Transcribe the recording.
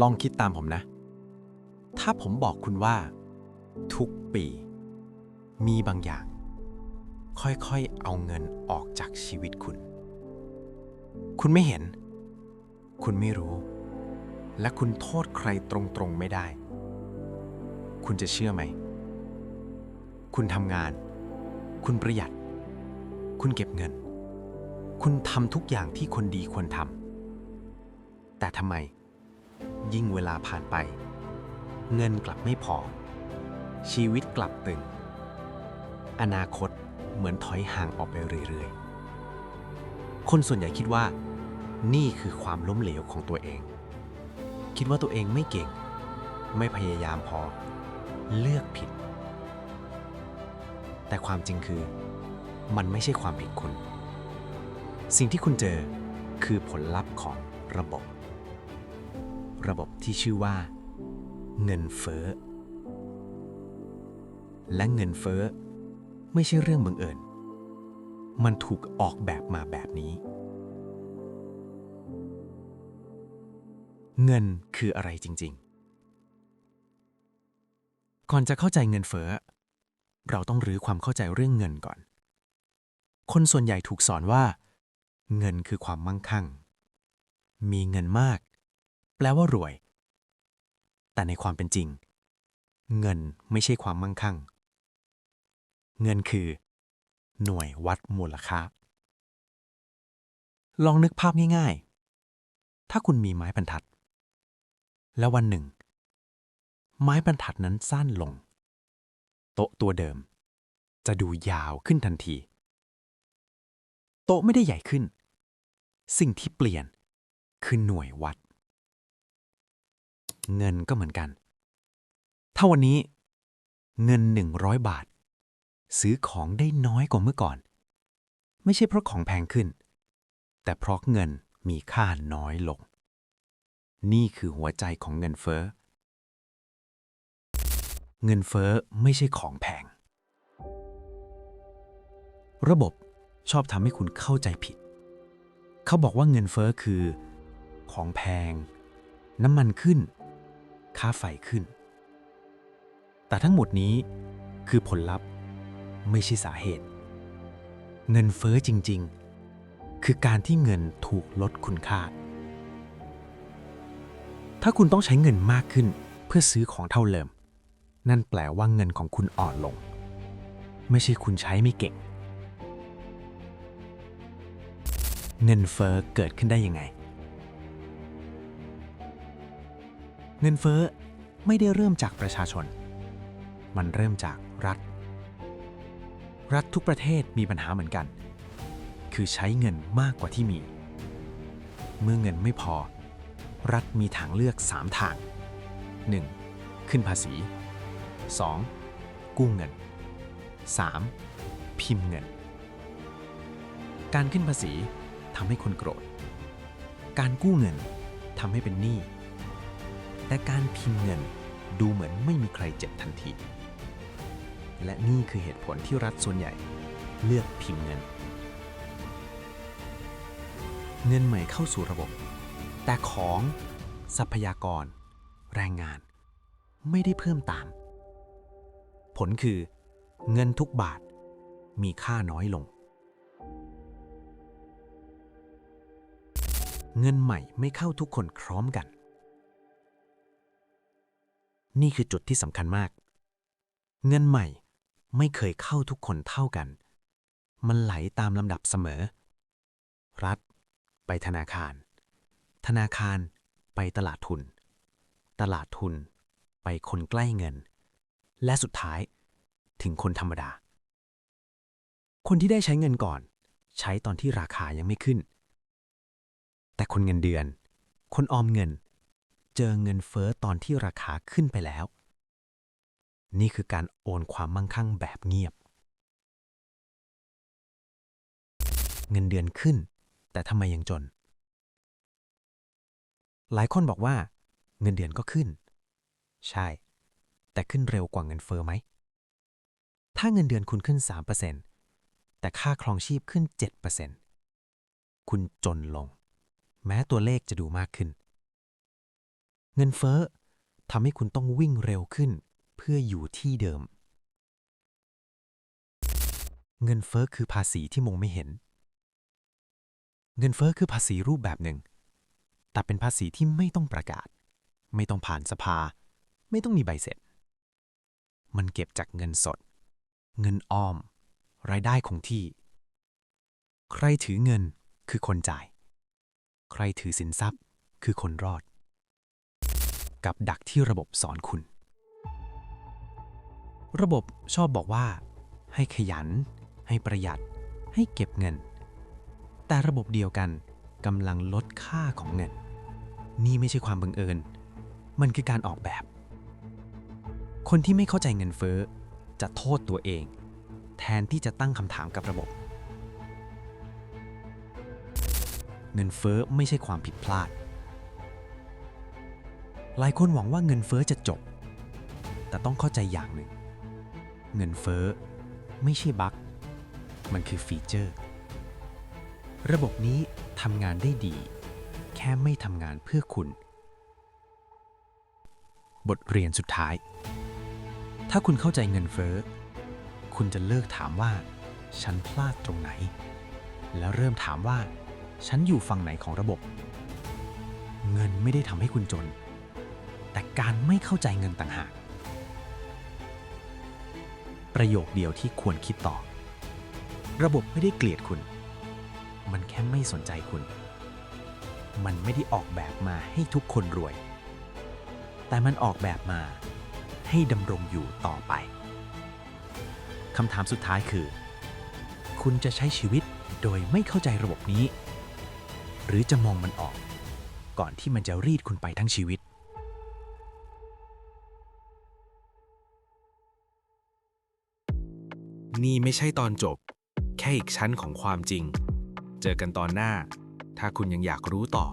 ลองคิดตามผมนะ ถ้าผมบอกคุณว่า ทุกปี มีบางอย่าง ค่อยๆ เอาเงินออกจากชีวิตคุณ คุณไม่เห็น คุณไม่รู้ และคุณโทษใครตรงๆไม่ได้ คุณจะเชื่อไหม คุณทำงาน คุณประหยัด คุณเก็บเงิน คุณทำทุกอย่างที่คนดีควรทำแต่ทำไม ยิ่งเวลาผ่านไป เงินกลับไม่พอ ชีวิตกลับตึง อนาคตเหมือนถอยห่างออกไปเรื่อยๆ คนส่วนใหญ่คิดว่า นี่คือความล้มเหลวของตัวเอง คิดว่าตัวเองไม่เก่ง ไม่พยายามพอ เลือกผิด แต่ความจริงคือ มันไม่ใช่ความผิดคุณ สิ่งที่คุณเจอคือผลลัพธ์ของระบบ ระบบที่ชื่อว่า เงินเฟ้อ และเงินเฟ้อ ไม่ใช่เรื่องบังเอิญ มันถูกออกแบบมาแบบนี้ เงินคืออะไรจริง ๆ ก่อนจะเข้าใจเงินเฟ้อ เราต้องรื้อความเข้าใจเรื่องเงินก่อน คนส่วนใหญ่ถูกสอนว่า เงินคือความมั่งคั่ง มีเงินมาก แปลว่ารวย แต่ในความเป็นจริง เงินไม่ใช่ความมั่งคั่ง เงินคือ หน่วยวัดมูลค่า ลองนึกภาพง่ายๆ ถ้าคุณมีไม้บรรทัด แล้ววันหนึ่ง ไม้บรรทัดนั้นสั้นลง โต๊ะตัวเดิม จะดูยาวขึ้นทันที โต๊ะไม่ได้ใหญ่ขึ้น สิ่งที่เปลี่ยนคือหน่วยวัด เงินก็เหมือนกัน ถ้าวันนี้เงิน 100 บาท ซื้อของได้น้อยกว่าเมื่อก่อน ไม่ใช่เพราะของแพงขึ้น แต่เพราะเงินมีค่าน้อยลง นี่คือหัวใจของเงินเฟ้อ เงินเฟ้อไม่ใช่ของแพง ระบบชอบทำให้คุณเข้าใจผิด เขาบอกว่าเงินเฟ้อคือ ของแพง น้ำมันขึ้น ค่าไฟขึ้น แต่ทั้งหมดนี้คือผลลัพธ์ไม่ใช่สาเหตุ เงินเฟ้อจริง ๆ คือการที่เงินถูกลดคุณค่า ถ้าคุณต้องใช้เงินมากขึ้นเพื่อซื้อของเท่าเดิม นั่นแปลว่าเงินของคุณอ่อนลง ไม่ใช่คุณใช้ไม่เก่ง เงินเฟ้อเกิดขึ้นได้ยังไง เงินเฟ้อไม่ได้เริ่มจากประชาชน มันเริ่มจากรัฐ รัฐทุกประเทศมีปัญหาเหมือนกัน คือใช้เงินมากกว่าที่มี เมื่อเงินไม่พอ รัฐมีทางเลือก 3 ทาง 1. ขึ้นภาษี 2. กู้เงิน 3. พิมพ์เงิน การขึ้นภาษีทำให้คนโกรธ การกู้เงินทำให้เป็นหนี้ แต่การพิมพ์เงินดูเหมือนไม่มีใครเจ็บทันที และนี่คือเหตุผลที่รัฐส่วนใหญ่เลือกพิมพ์เงิน เงินใหม่เข้าสู่ระบบ แต่ของทรัพยากร แรงงาน ไม่ได้เพิ่มตาม ผลคือ เงินทุกบาทมีค่าน้อยลง เงินใหม่ไม่เข้าทุกคนพร้อมกัน นี่คือจุดที่สำคัญมาก เงินใหม่ไม่เคยเข้าทุกคนเท่ากัน มันไหลตามลำดับเสมอ รัฐ ไปธนาคาร ธนาคารไปตลาดทุน ตลาดทุน ไปคนใกล้เงิน และสุดท้ายถึงคนธรรมดา คนที่ได้ใช้เงินก่อน ใช้ตอนที่ราคายังไม่ขึ้น แต่คนเงินเดือน คนออมเงิน เจอเงินเฟ้อตอนที่ราคาขึ้นไปแล้ว นี่คือการโอนความมั่งคั่งแบบเงียบ เงินเดือนขึ้น แต่ทำไมยังจน หลายคนบอกว่า เงินเดือนก็ขึ้น ใช่ แต่ขึ้นเร็วกว่าเงินเฟ้อไหม ถ้าเงินเดือนคุณขึ้น 3%แต่ค่าครองชีพขึ้น 7%คุณจนลง แม้ตัวเลขจะดูมากขึ้น เงินเฟ้อทำให้คุณต้องวิ่งเร็วขึ้น เพื่ออยู่ที่เดิม เงินเฟ้อคือภาษีที่มองไม่เห็น เงินเฟ้อคือภาษีรูปแบบหนึ่ง แต่เป็นภาษีที่ไม่ต้องประกาศ ไม่ต้องผ่านสภา ไม่ต้องมีใบเสร็จ มันเก็บจากเงินสด เงินออม รายได้คงที่ ใครถือเงินคือคนจ่าย ใครถือสินทรัพย์คือคนรอด กับดักที่ระบบสอนคุณ ระบบชอบบอกว่า ให้ขยัน ให้ประหยัด ให้เก็บเงิน แต่ระบบเดียวกันกำลังลดค่าของเงิน นี่ไม่ใช่ความบังเอิญ มันคือการออกแบบ คนที่ไม่เข้าใจเงินเฟ้อจะโทษตัวเอง แทนที่จะตั้งคำถามกับระบบ เงินเฟ้อไม่ใช่ความผิดพลาด หลายคนหวังว่าเงินเฟ้อจะจบ แต่ต้องเข้าใจอย่างหนึ่ง เงินเฟ้อไม่ใช่บั๊กมันคือฟีเจอร์ ระบบนี้ทำงานได้ดี แค่ไม่ทำงานเพื่อคุณ บทเรียนสุดท้าย ถ้าคุณเข้าใจเงินเฟ้อ คุณจะเลิกถามว่า ฉันพลาดตรงไหน แล้วเริ่มถามว่า ฉันอยู่ฝั่งไหนของระบบ เงินไม่ได้ทำให้คุณจน การไม่เข้าใจเงินต่างหาก ประโยคเดียวที่ควรคิดต่อ ระบบไม่ได้เกลียดคุณ มันแค่ไม่สนใจคุณ มันไม่ได้ออกแบบมาให้ทุกคนรวย แต่มันออกแบบมาให้ดำรงอยู่ต่อไปคำถามสุดท้ายคือ คุณจะใช้ชีวิตโดยไม่เข้าใจระบบนี้ หรือจะมองมันออก ก่อนที่มันจะรีดคุณไปทั้งชีวิต นี่ไม่ใช่ตอนจบ แค่อีกชั้นของความจริง เจอกันตอนหน้า ถ้าคุณยังอยากรู้ต่อ